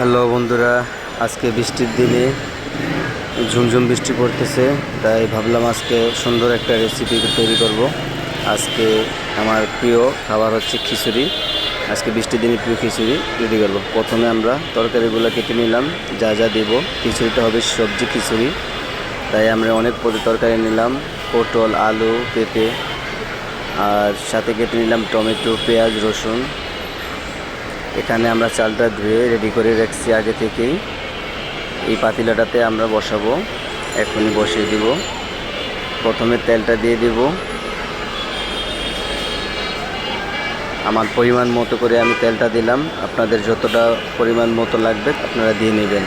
Hello বন্ধুরা, আজকে বৃষ্টির দিনে ঝুমঝুম বৃষ্টি পড়তেছে, তাই ভাবলাম আজকে সুন্দর একটা রেসিপি তৈরি করব। আজকে আমার প্রিয় খাবার হচ্ছে খিচুড়ি। আজকে বৃষ্টির দিনে প্রিয় খিচুড়ি রেডি করব। প্রথমে আমরা তরকারিগুলো কেটে নিলাম, যা যা দেব। খিচুড়িটা হবে সবজি খিচুড়ি। তাই আমরা অনেক পদের তরকারি নিলাম, পটল, আলু, পেঁপে, আর সাথে কেটে নিলাম টমেটো, পেঁয়াজ, রসুন। এখানে আমরা চালটা ধুয়ে রেডি করে রাখছি আগে থেকেই। এই পাতিলাটাতে আমরা বসাবো। এখনই বসিয়ে দিব। প্রথমে তেলটা দিয়ে দিব। আমার পরিমাণ মতো করে আমি তেলটা দিলাম। আপনাদের যতটা পরিমাণ মতো লাগবে আপনারা দিয়ে নেবেন।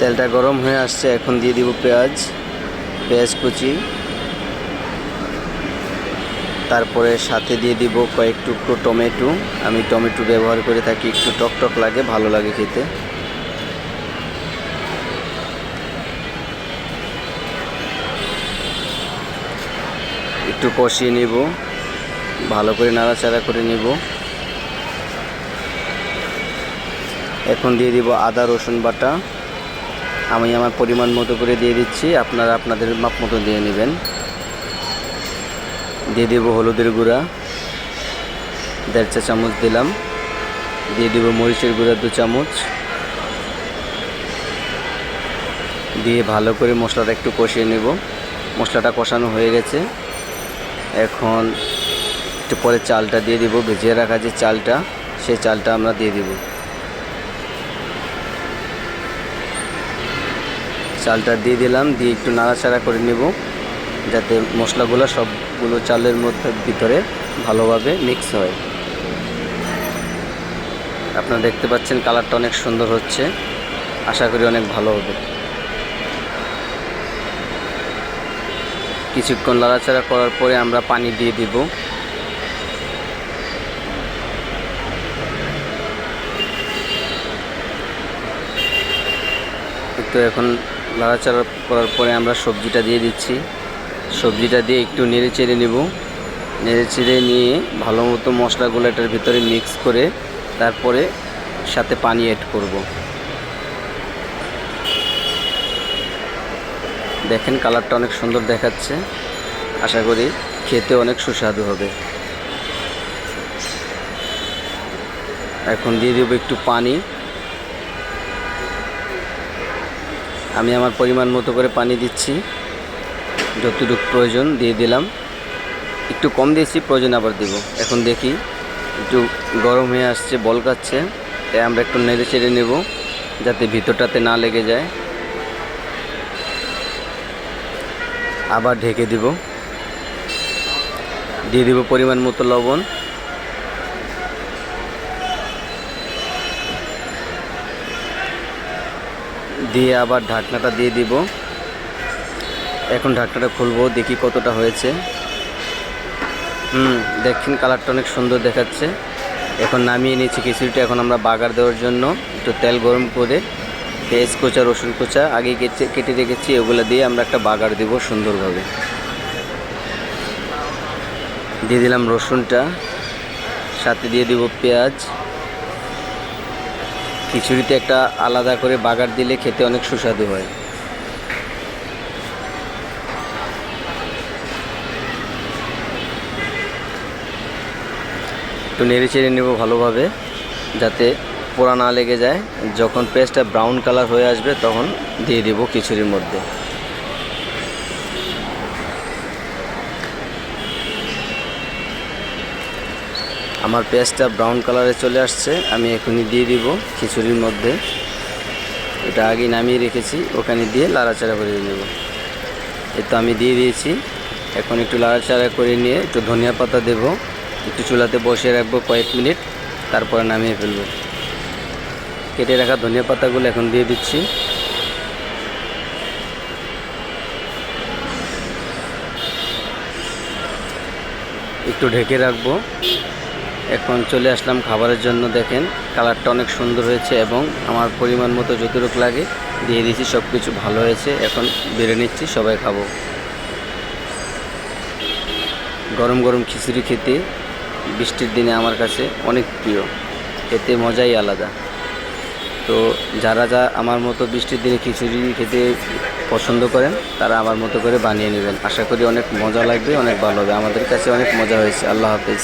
তেলটা গরম হয়ে আসছে। এখন দিয়ে দিব পেঁয়াজ। পেঁয়াজ কুচি। তারপরে সাথে দিয়ে দিব কয়েক টুকরো টমেটো। আমি টমেটো ব্যবহার করে থাকি, একটু টক টক লাগে, ভালো লাগে খেতে। একটু কষিয়ে নিব, ভালো করে নাড়াচাড়া করে নিব। এখন দিয়ে দিব আদা, রসুন বাটা। আমি আমার পরিমাণ মতো করে দিয়ে দিচ্ছি। আপনারা আপনাদের মাপ মতো দিয়ে নেবেন। দিয়ে দেবো হলুদের গুঁড়া। দেড় চা চামচ দিলাম। দিয়ে দেবো মরিচের গুঁড়া দু চামচ। দিয়ে ভালো করে মশলাটা একটু কষিয়ে নেব। মশলাটা কষানো হয়ে গেছে। এখন একটু পরে চালটা দিয়ে দিব। ভেজিয়ে রাখা যে চালটা সেই চালটা আমরা দিয়ে দিব। চালটা দিয়ে দিলাম, দিয়ে একটু নাড়াচাড়া করে নেব, যাতে মশলাগুলো সবগুলো চালের মধ্যে ভিতরে ভালোভাবে মিক্স হয়। আপনারা দেখতে পাচ্ছেন কালারটা অনেক সুন্দর হচ্ছে, আশা করি অনেক ভালো হবে। কিছুক্ষণ নাড়াচাড়া করার পরে আমরা পানি দিয়ে দিব। তো এখন নাড়াচাড়া করার পরে আমরা সবজিটা দিয়ে দিচ্ছি। সবজিটা দিয়ে একটু নেড়ে চেড়ে নেব। নেড়ে চেড়ে নিয়ে ভালো মতো মশলাগুলো এটার ভিতরে মিক্স করে তারপরে সাথে পানি অ্যাড করব। দেখেন কালারটা অনেক সুন্দর দেখাচ্ছে। আশা করি খেতে অনেক সুস্বাদু হবে। এখন দিয়ে দেবো একটু পানি। আমি আমার পরিমাণ মতো করে পানি দিচ্ছি। যতটুকু প্রয়োজন দিয়ে দিলাম। একটু কম দিয়েছি, প্রয়োজন আবার দেব। এখন দেখি, একটু গরম হয়ে আসছে বলকাচ্ছে তাই আমরা একটু নেড়ে চেড়ে নেব, যাতে ভিতরটাতে না লেগে যায়। আবার ঢেকে দিব। দিয়ে দিব পরিমাণ মতো লবণ। দিয়ে আবার ঢাকনাটা দিয়ে দিব। এখন ঢাকনাটা খুলবো, দেখি কতটা হয়েছে। হুম, দেখেন কালারটা অনেক সুন্দর দেখাচ্ছে। এখন নামিয়ে নিয়েছি খিচুড়িটা। এখন আমরা বাগার দেওয়ার জন্য একটু তেল গরম করে পেঁয়াজ কোচা, রসুন কোচা, আগে কেটে কেটে রেখেছি ওগুলো দিয়ে আমরা একটা বাগার দেব সুন্দরভাবে। দিয়ে দিলাম রসুনটা, সাথে দিয়ে দিব পেঁয়াজ। খিচুড়িতে একটা আলাদা করে বাগার দিলে খেতে অনেক সুস্বাদু হয়। একটু নেড়ে চেড়ে নেব ভালোভাবে, যাতে পোড়া না লেগে যায়। যখন পেস্টটা ব্রাউন কালার হয়ে আসবে, তখন দিয়ে দেব খিচুড়ির মধ্যে। আমার পেঁয়াজটা ব্রাউন কালারে চলে আসছে, আমি এখনই দিয়ে দিব খিচুড়ির মধ্যে। এটা আগে নামিয়ে রেখেছি, ওখানে দিয়ে লাড়াচাড়া করে নেব। এই তো আমি দিয়ে দিয়েছি। এখন একটু লাড়াচাড়া করে নিয়ে একটু ধনিয়া পাতা দেব। একটু চুলাতে বসিয়ে রাখব কয়েক মিনিট, তারপরে নামিয়ে ফেলব। কেটে রাখা ধনিয়া পাতাগুলো এখন দিয়ে দিচ্ছি। একটু ঢেকে রাখব। এখন চলে আসলাম খাবারের জন্য, দেখেন কালারটা অনেক সুন্দর হয়েছে এবং আমার পরিমাণ মতো যতটুকু লাগে দিয়ে দিয়েছি সব কিছু ভালো হয়েছে। এখন বেড়ে নিচ্ছি, সবাই খাব। গরম গরম খিচুড়ি খেতে বৃষ্টির দিনে আমার কাছে অনেক প্রিয়, এতে মজাই আলাদা। তো যারা যা আমার মতো বৃষ্টির দিনে খিচুড়ি খেতে পছন্দ করেন, তারা আমার মতো করে বানিয়ে নেবেন। আশা করি অনেক মজা লাগবে, অনেক ভালো হবে। আমাদের কাছে অনেক মজা হয়েছে। আল্লাহ হাফেজ।